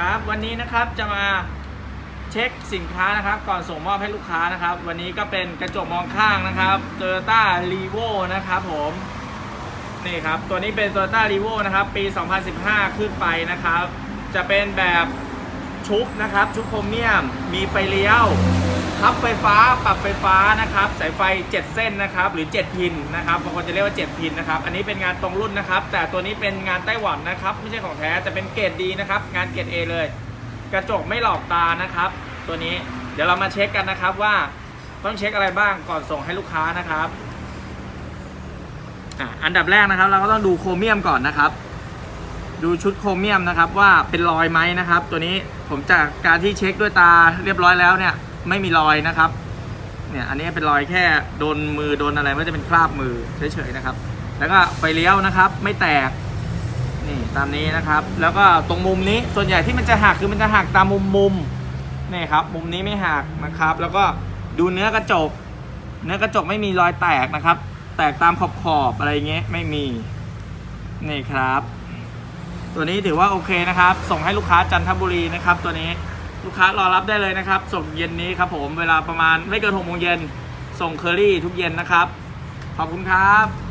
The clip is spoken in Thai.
ครับ วันนี้นะครับจะมาเช็คสินค้านะครับ ก่อนส่งมอบให้ลูกค้านะครับ วันนี้ก็เป็นกระจกมองข้างนะครับ Toyota r e v o นะครับผมนี่ครับตัวนี้เป็น Toyota r e v o นะครับ ปี 2015 ขึ้นไปนะครับ จะเป็นแบบชุบนะครับ ชุบโครเมียม มีไฟเลี้ยว พับไฟฟ้าปรับไฟฟ้านะครับสายไฟ 7 เส้นนะครับหรือ 7 พินนะครับบางคนจะเรียกว่า 7 พินนะครับอันนี้เป็นงานตรงรุ่นนะครับ แต่ตัวนี้เป็นงานไต้หวันนะครับ ไม่ใช่ของแท้แต่เป็นเกรดดีนะครับงานเกรด A เลย กระจกไม่หลอกตานะครับ ตัวนี้เดี๋ยวเรามาเช็คกันนะครับว่าต้องเช็คอะไรบ้างก่อนส่งให้ลูกค้านะครับอันดับแรกนะครับ เราก็ต้องดูโครเมียมก่อนนะครับ ดูชุดโครเมียมนะครับว่าเป็นรอยไหมนะครับ ตัวนี้ผมจากการที่เช็คด้วยตาเรียบร้อยแล้วเนี่ย ไม่มีรอยนะครับ เนี่ยอันนี้เป็นรอยแค่โดนมือโดนอะไรไม่จะเป็นคราบมือเฉยๆนะครับ แล้วก็ไฟเลี้ยวนะครับ ไม่แตกนี่ตามนี้นะครับ แล้วก็ตรงมุมนี้ส่วนใหญ่ที่มันจะหักคือมันจะหักตามมุมมุมนี่ครับ มุมนี้ไม่หักนะครับ แล้วก็ดูเนื้อกระจก เนื้อกระจกไม่มีรอยแตกนะครับ แตกตามขอบขอบอะไรเงี้ยไม่มีนี่ครับ ตัวนี้ถือว่าโอเคนะครับ ส่งให้ลูกค้าจันทบุรีนะครับ ตัวนี้ ลูกค้ารอรับได้เลยนะครับ ส่งเย็นนี้ครับผมเวลาประมาณไม่เกินหกโมงเย็นส่งเคอรี่ทุกเย็นนะครับ ขอบคุณครับ